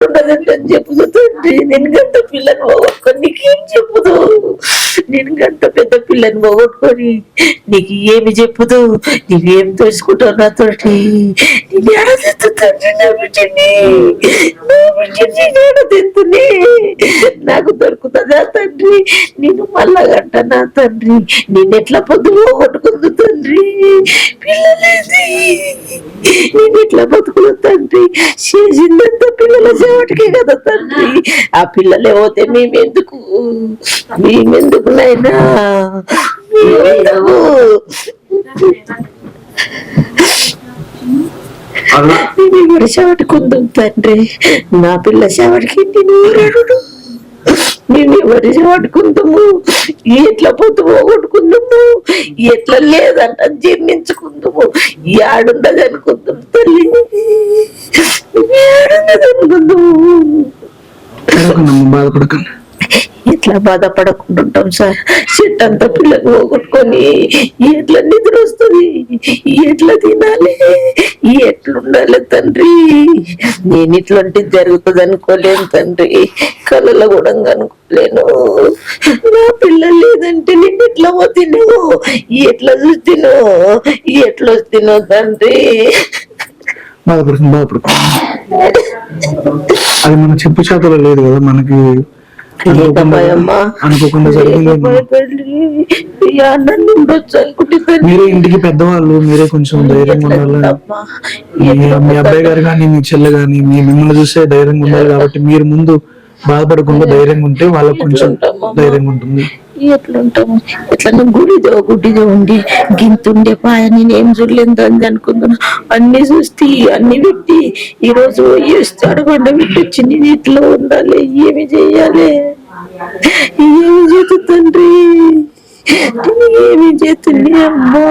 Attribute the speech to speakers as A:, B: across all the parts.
A: ఉండదండి అని చెప్పుదు తండ్రి నేను గంట పిల్లని పోగొట్టుకొని ఏం చెప్పుదు నేను గంట పెద్ద పిల్లని పోగొట్టుకొని నీకు ఏమి చెప్పుదు? నీవేం తోసుకుంటావు నాతోటి నేను ఏడదెత్తు తండ్రి నా నాకు దొరుకుతుందా తండ్రి? నేను మళ్ళా గంట నా తండ్రి. నేను ఎట్లా పొద్దు పోగొట్టుకుంది తండ్రి? పిల్లలేది. నేను ఎట్లా బతుకులు తండ్రి? చేసిందంతా పిల్లల సేవటికే కదా తండ్రి. ఆ పిల్లలే పోతే మేమెందుకు? మేమెందుకు? నేను ఎవరి తండ్రి. నా పిల్ల సేవటికి నేను ఊరేడు నేను ఎవరి సేవటుకుందాము ఎట్లా పొద్దు పోగొట్టుకుందాము? ఎట్లా లేదంట జీర్ణించుకుందాము? ఏడున్నది అనుకుందాం తల్లి ఏడున్నది అనుకుందాము
B: బాధపడకండి.
A: ఇట్లా బాధపడకుండా ఉంటాం సార్. చెట్టు అంతా పిల్లలు పోగొట్టుకొని ఎట్లా నిద్ర వస్తుంది? ఎట్లా తినాలి? ఎట్లుండాలి తండ్రి? నేను ఇట్లాంటి జరుగుతుంది అనుకోలేను తండ్రి. కళలో కూడా అనుకోలేను నా పిల్లలు లేదంటే నేను ఎట్లా పోతిను? ఎట్లా చూస్తాను ఎట్లా వస్తాను తండ్రి?
B: బాధపడకండి అది మన చెప్పు చేతలో లేదు కదా మనకి అనుకోకుండా జరిగింది మీరే ఇంటికి పెద్దవాళ్ళు మీరే కొంచెం ధైర్యంగా ఉండాలి? మీ- మీ అబ్బాయి గారు కానీ మీ చెల్లె కానీ మీ మిమ్మల్ని చూసే ధైర్యంగా ఉండాలి కాబట్టి మీరు ముందు బాధపడకుండా ధైర్యంగా ఉంటే వాళ్ళకి కొంచెం ధైర్యంగా ఉంటుంది.
A: ఎట్లుంటాము ఎట్లా గుడిదో గుడిదో ఉండి గింతుండే పాయ నేనేం చూడలేదు అని అనుకుంటున్నా. అన్ని చూస్తే అన్ని పెట్టి ఈరోజు రోజు ఇస్తాడు బండ పెట్టొచ్చి నేను ఎట్లా ఉండాలి? ఏమి చెయ్యాలి ఏమి చేతు తండ్రి? ఏమి చేతుంది అమ్మో.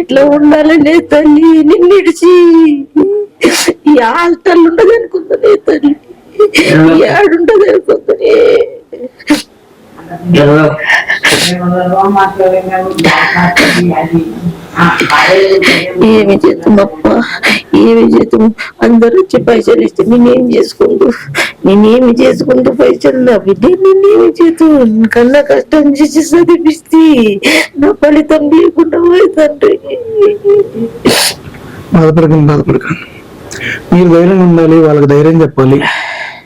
A: ఎట్లా ఉండాలనే తల్లి నిన్ను ఇడిచి. ఈ ఆల్టర్లు ఉండదు అనుకుందనే తల్లి. ఏడుండదు అనుకుందనే ఏమి చేద్దామప్ప? ఏమి చేద్దాం అందరూ వచ్చి పైసలు ఇస్తే నేనేం చేసుకుంటూ? నేనేమి చేసుకుంటూ పైసలు నా బిడ్డ నేనేమి చేతు కన్నా కష్టం చేసి చదివిస్తే నా ఫలితం లేకుండా పోతుండ్రి
B: బాధపడకండి బాధపడకండి. మీరు ధైర్యంగా ఉండాలి వాళ్ళకి ధైర్యం చెప్పాలి.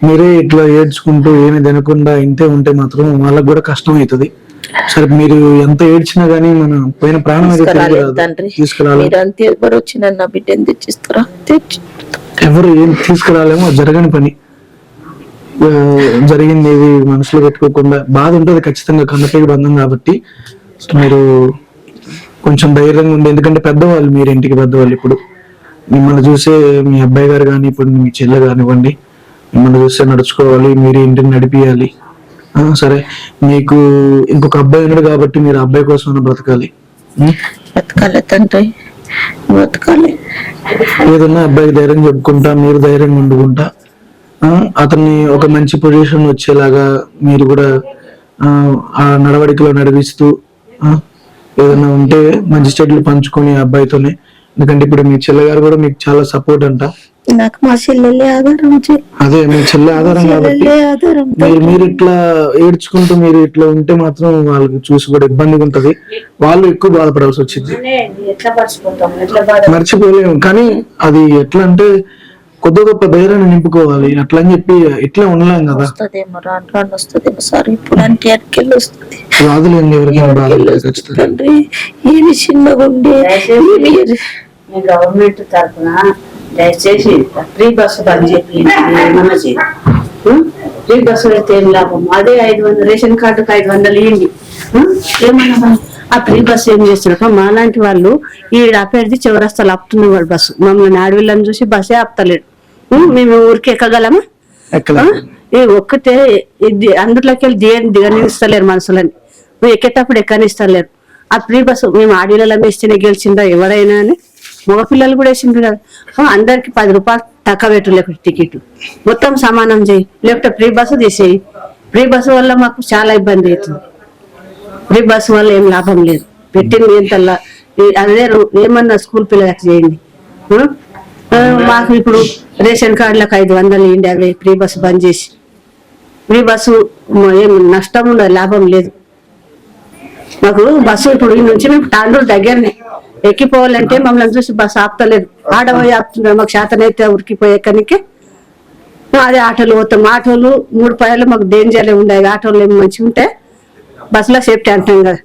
B: మీరే ఇట్లా ఏడ్చుకుంటూ ఏమి తినకుండా ఇంతే ఉంటే మాత్రం వాళ్ళకి కూడా కష్టం అవుతుంది. సరే మీరు ఎంత ఏడ్చినా గానీ మన పోయిన ప్రాణం
A: తీసుకురాలేదు అంతే ఎవరు వచ్చిన నా బిడ్డని తెచ్చిస్తారా? తెచ్చి
B: ఎవరు ఏం తీసుకురాలేమో జరగని పని. జరిగింది ఏది మనసులో పెట్టుకోకుండా బాధ ఉంటుంది ఖచ్చితంగా కన్నపేకి బంధం కాబట్టి. మీరు కొంచెం ధైర్యంగా ఉంది ఎందుకంటే పెద్దవాళ్ళు మీరు ఇంటికి పెద్దవాళ్ళు ఇప్పుడు. మిమ్మల్ని చూసే మీ అబ్బాయి గారు కానీ ఇప్పుడు మీ చెల్లె కానివ్వండి మిమ్మల్ని చూస్తే నడుచుకోవాలి మీరు ఇంటిని నడిపియాలి. సరే. మీకు ఇంకొక అబ్బాయి ఉన్నాడు కాబట్టి మీరు అబ్బాయి కోసం బ్రతకాలి. ఉం?
A: బతకాలి తండ్రి. బతకాలి
B: ఏదన్నా అబ్బాయికి ధైర్యం చెప్పుకుంటా మీరు ధైర్యంగా ఉండుకుంటా. ఆ, అతన్ని ఒక మంచి పొజిషన్ వచ్చేలాగా మీరు కూడా ఆ, నడవడికలో నడిపిస్తూ ఏదైనా ఉంటే మంచి చెట్లు పంచుకొని అబ్బాయితోనే. ఎందుకంటే ఇప్పుడు మీ చెల్లెగారు కూడా మీకు చాలా సపోర్ట్ అంట.
A: నాకు మా చెల్లెలే ఆధారం
B: అదే మీ చెల్లె ఆధారం కాబట్టి. మీరు మీరు ఇట్లా ఏడ్చుకుంటూ మీరు ఇట్లా ఉంటే మాత్రం వాళ్ళకి చూసి కూడా ఇబ్బందిగా ఉంటది. వాళ్ళు ఎక్కువ బాధపడాల్సి వచ్చింది.
C: ఎట్లా పరుచుకుంటాం ఎట్లా బాధ
B: మర్చిపోలేము. కానీ అది ఎట్లా అంటే కొద్ది గొప్ప ధైర్యాన్ని నింపుకోవాలి. అట్లా అని చెప్పి ఇట్లా ఉండలేం కదా. రాదులేండి ఎవరికైనా బాధ
A: వస్తుంది
B: ఖచ్చితంగా
A: ఏమి చిన్నగా ఉండే
C: గవర్నమెంట్ తరఫున దయచేసి ఫ్రీ బస్సు బంద్ చెప్పి ఏమన్నా? ఫ్రీ బస్సు పెడితే ఏం లాభం? అదే ఐదు వందలు రేషన్ కార్డుకు ఐదు వందలు ఇవ్వండి? ఏమన్నా ఆ ఫ్రీ బస్సు ఏం చేస్తున్నారు మా లాంటి వాళ్ళు ఈ అభ్యర్థి చివరస్తలు ఆపుతున్న వాడు బస్సు. మమ్మల్ని అడవిలను చూసి బస్సే ఆపుతలేడు? మేము ఊరికి ఎక్కగలమా? ఈ ఒక్కటే ఇది అందులోకి వెళ్ళి దిగని దిగనిస్తలేరు మనుషులని? నువ్వు ఎక్కేటప్పుడు ఎక్కనిస్తలేరు. ఆ ఫ్రీ బస్సు మేము ఆడీలలో వేస్తేనే గెలిచిందా ఎవరైనా అని? మగపిల్లలు కూడా వేసిండ్రు కదా. అందరికి పది రూపాయలు తక్కువ పెట్టు లేకపోతే టికెట్. మొత్తం సమానం చేయి. లేకపోతే ఫ్రీ బస్సు తీసేయి. ఫ్రీ బస్సు వల్ల మాకు చాలా ఇబ్బంది అవుతుంది. ఫ్రీ బస్సు వల్ల ఏం లాభం లేదు. పెట్టింది ఎంతల్లా అదే ఏమన్నా స్కూల్ పిల్లలకి చేయండి. మాకు ఇప్పుడు రేషన్ కార్డులకు ఐదు వందలు ఇండి అవి ఫ్రీ బస్సు బంద్ చేసి. ఫ్రీ బస్సు ఏం నష్టం ఉండదు లాభం లేదు. మాకు బస్సు ఇప్పుడు ఈ నుంచి మేము తాండూరు దగ్గరనే. ఎక్కిపోవాలంటే మమ్మల్ని చూసి బస్సు ఆపుతలేదు ఆడపోయి ఆపుతున్నారు మాకు శాతనైతే ఉరికిపోయి ఎక్కడికి అదే ఆటోలు పోతాం. ఆటోలు మూడు పైలు మాకు డేంజర్లే ఉండేవి. ఆటోలు ఏమి మంచిగా ఉంటే బస్సులో సేఫ్టీ అంటాం కదా.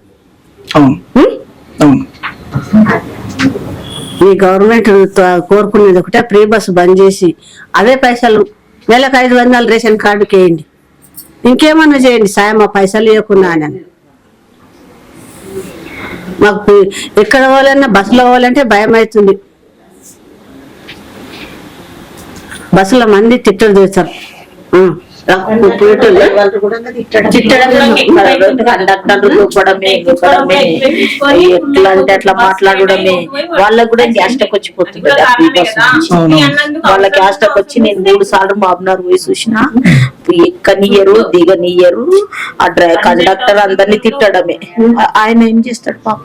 C: ఈ గవర్నమెంట్ కోరుకునేది ఒకటే ఫ్రీ బస్సు బంద్ చేసి అదే పైసలు నెలకు ఐదు వందలు రేషన్ కార్డుకి వేయండి ఇంకేమన్నా చేయండి. సాయం ఆ పైసలు ఇవ్వకుండా అని. మాకు ఎక్కడ పోవాలన్నా బస్సులో పోవాలంటే భయం అవుతుంది బస్సులో మంది తిట్టలు చూస్తారు
A: వాళ్ళు కూడా తిట్టడం కండక్టర్లు దూపడమే ఎట్లా అంటే అట్లా మాట్లాడడమే. వాళ్ళకు కూడా గ్యాస్టక్ వచ్చిపోతుంది. వాళ్ళ గ్యాస్టక్ వచ్చి నేను మూడు సార్లు మాబినార్ పోయి చూసిన ఎక్కనియ్యరు దిగనియ్యరు ఆ డ్రై కండక్టర్ అందరినీ తిట్టడమే. ఆయన ఏం చేస్తాడు పాప?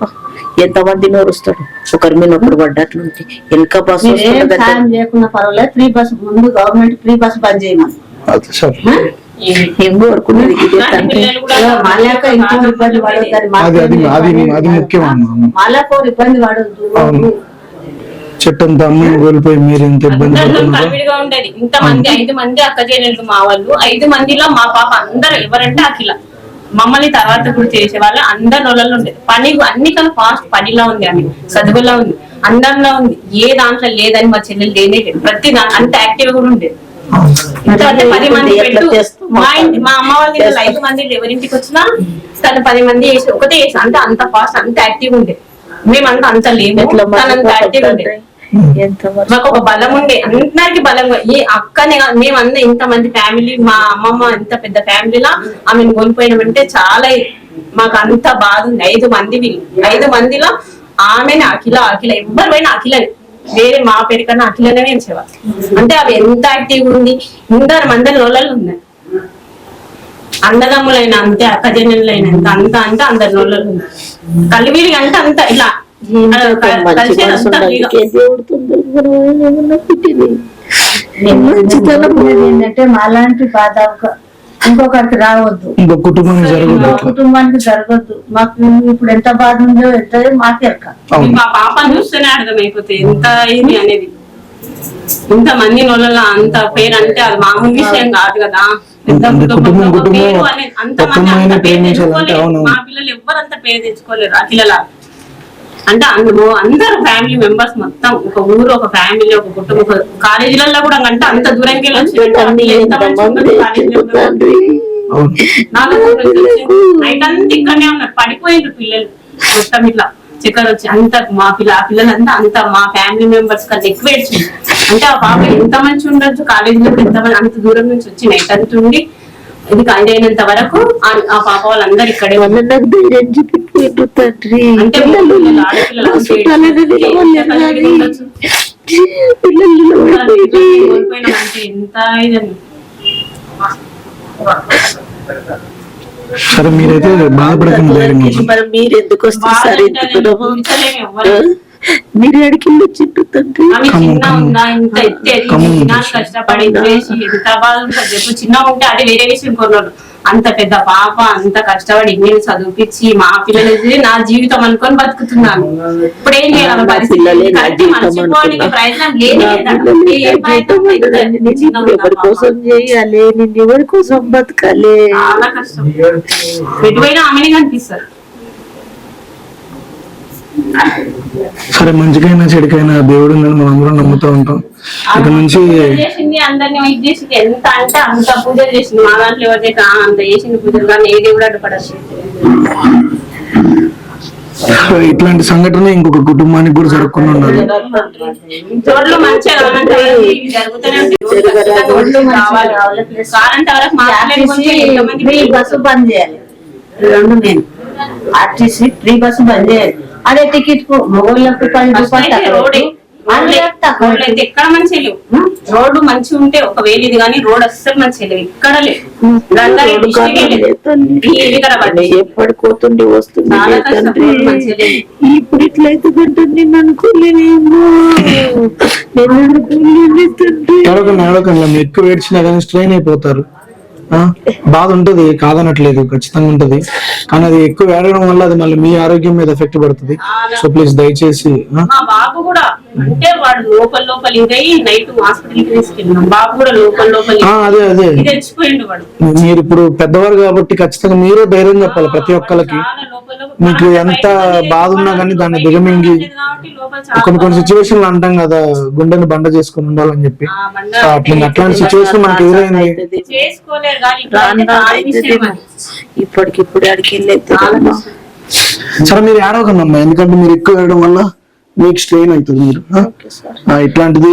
A: ఎంతమంది నోరుస్తాడు? ఒకరి మీద ఒకరు పడ్డట్లుంది వెనక బస్సు
C: చేయకుండా పర్వాలేదు. ఫ్రీ బస్ ముందు గవర్నమెంట్ ఫ్రీ బస్ బంద్ చేయమని.
A: ఏం
C: ఇంకో ఇబ్బంది
B: అమ్మా
C: మాలేక ఇబ్బంది పడొద్దు.
B: అవును చెట్టంత అమ్మని కోల్పోయి మీరు ఎంత ఇబ్బంది పడుతున్నారో.
D: ఉండేది ఇంత మంది ఐదు మంది అక్క చెల్లెళ్ళు మా వాళ్ళు. ఐదు మందిలో మా పాప అందరు ఎవరంటే అఖిల. మమ్మల్ని తర్వాత కూడా చేసే వాళ్ళు అందరి రోజుల్లో ఉండేది పని అన్ని కన్నా ఫాస్ట్ పనిలో ఉంది అని చదువులో ఉంది. అందరిలో ఉంది. ఏ దాంట్లో లేదని మా చెల్లెలు లేనే లేదు ప్రతి దాంట్లో అంత యాక్టివ్ కూడా ఉండేది ఇంత అంటే పది మంది పెట్టు? మా ఇంటి మా అమ్మ వాళ్ళ ఇంట్లో ఐదు మంది ఎవరింటికి వచ్చినా తను పది మంది వేసి ఒకటే వేసి అంటే అంత ఫాస్ట్ అంత యాక్టివ్ ఉండేది మేమంతా అంత లేము. అంత యాక్టివ్ ఉండేది మాకు ఒక బలం ఉండే. అందరికి బలంగా ఈ అక్కనే కాదు, మేమందరం ఇంత మంది ఫ్యామిలీ మా అమ్మమ్మ ఇంత పెద్ద ఫ్యామిలీలా ఆమెను కోల్పోయినామంటే చాలా మాకు అంత బాధ ఉంది. ఐదు మంది వీళ్ళు. ఐదు మందిలో ఆమెను అఖిల అఖిల. ఎవ్వరు పోయినా అఖిలని. వేరే మా పేరు కన్నా అఖిలనే ఎంచేవారు అంటే అవి ఎంత యాక్టివ్ ఉంది. అందరు మంది రోజులలో ఉన్నాయి. అన్నదమ్ములైన అంతే అక్కజనులైన అంత. అంత అంటే అందరి రోజులలో ఉన్నాయి. కలివిడి అంటే అంత ఇలా
C: ఏంటంటే మాలాంటి బాధ ఇంకొకరికి రావద్దు.
B: ఇంకో కుటుంబానికి జరగదు
C: కుటుంబానికి జరగద్దు. మాకు ఇప్పుడు ఎంత బాధ ఉందో ఎంత మాకే ఎరక.
D: మా పాపను చూస్తేనే అర్థమైపోతుంది ఎంత ఇది అనేది. ఇంత మంది నోళ్ళలో అంత పేరు అంటే అది మామూలు విషయం కాదు కదా. కుటుంబం,
B: కుటుంబం, కుటుంబం,
D: అంత మంది పేరు తెచ్చుకోలేరు. మా పిల్లలు ఎవ్వరు అంత పేరు తెచ్చుకోలేరు ఆ పిల్లల అంటే అందులో అందరు ఫ్యామిలీ మెంబర్స్ మొత్తం ఒక ఊరు ఒక ఫ్యామిలీ ఒక కుటుంబం ఒక కాలేజీలలో కూడా అంటే అంత దూరంకి నైట్ అంతా ఇక్కడనే ఉన్నారు. పడిపోయిండ్రు పిల్లలు. మొత్తం ఇట్లా చక్కెర వచ్చి అంత మా పిల్ల ఆ పిల్లలంతా అంత మా ఫ్యామిలీ మెంబర్స్ కన్నా ఎక్కువ ఏడ్చింది అంటే ఆ పాప ఎంత మంచి ఉండొచ్చు కాలేజీలో ఎంత మంది అంత దూరం నుంచి వచ్చి నైట్ అంత ఉండి ఇది అయినంత వరకు ఆ- పాప వాళ్ళందరూ ఇక్కడే
A: తండ్రి.
D: అంటే ఎంత ఇదని
B: సరే మీరైతే బాధపడకండి
A: మీరు ఎందుకు వస్తారు మీరు అడిగిల్లు వచ్చిండ్రు తండ్రి.
D: కష్టపడి ఎంత బాధ చెప్పు. చిన్న ఉంటే అది వేరే విషయం కొన్నాడు. అంత పెద్ద పాప అంత కష్టపడి ఇంగ్లీష్ చదివిపించి మా పిల్లలు నా జీవితం అనుకొని బతుకుతున్నాను. ఇప్పుడు ఏం చేయాలి పరిస్థితి మర్చిపోవడానికి. ప్రయత్నం లేదా?
A: నేను ఎవరి. కోసం చేయాలి? నేను ఎవరి కోసం బతకాలి?
D: చాలా కష్టం. ఎటువైనా ఆమెనే కనిపిస్తారు.
B: సరే మంచికైనా చెడుకైనా దేవుడు ఉందని మనం అందరం నమ్ముతూ ఉంటాం. ఇక నుంచి
D: చేసింది అందరిని చేసింది. ఎంత అంటే అంత పూజలు చేసింది. మా దాంట్లో అంత చేసింది పూజలు కానీ ఏ దేవుడు
B: ఇట్లాంటి సంఘటన ఇంకొక కుటుంబానికి కూడా జరగకుండా ఉండాలి.
C: ఫ్రీ బస్సు బంద్ చేయాలి. రెండు నేను. ఆర్టీసీ ఫ్రీ బస్సు బంద్ చేయాలి. అదే టికెట్కు మగవాళ్ళకి పది
D: ఫస్ట్
C: రూపాయలు
D: అయితే
C: తక్కువ
D: రోడే. రోడ్లు అయితే ఎక్కడ లేవు. రోడ్డు మంచి ఉంటే ఒకవేళ ఇది కానీ రోడ్ అస్సలు మంచిగా లేవు. ఎక్కడ లేవు.
A: వస్తుంది. ఇప్పుడు ఇట్లయితే నేను అనుకోలేనేమో.
B: ఎక్కువ ఏడ్చినా కానీ స్ట్రెయిన్ అయిపోతారు. బాధ ఉంటది కాదనట్లేదు ఖచ్చితంగా ఉంటది. కానీ అది ఎక్కువ ఏడడం వల్ల అది మళ్ళీ మీ ఆరోగ్యం మీద ఎఫెక్ట్ పడుతుంది. సో ప్లీజ్ దయచేసి ఆ,
D: అంటే వాడు లోపల లోపల ఇదై నైట్ హాస్పిటల్కి తీసుకెళ్ళినాం. బాబు కూడా లోపల లోపల
B: ఆ, అదే అదే.
D: తెచ్చిపోయిండు వాడు.
B: మీరు ఇప్పుడు పెద్దవారు కాబట్టి ఖచ్చితంగా మీరే ధైర్యం చెప్పాలి ప్రతి ఒక్కరికి మీకు ఎంత బాధ ఉన్నా కానీ దాన్ని దిగమింగి కొన్ని కొన్ని సిచ్యువేషన్లు అంటాం కదా గుండెని బండ చేసుకుని ఉండాలని చెప్పి. అట్లాంటి సిచ్యువేషన్ మనకి ఎదురైంది.
A: ఇప్పటికిప్పుడు అడిగి.
B: సరే మీరు ఏడవకండి అమ్మా ఎందుకంటే మీరు ఎక్కువ ఏడవడం వల్ల మీకు స్ట్రెయిన్ అవుతుంది మీరు ఇట్లాంటిది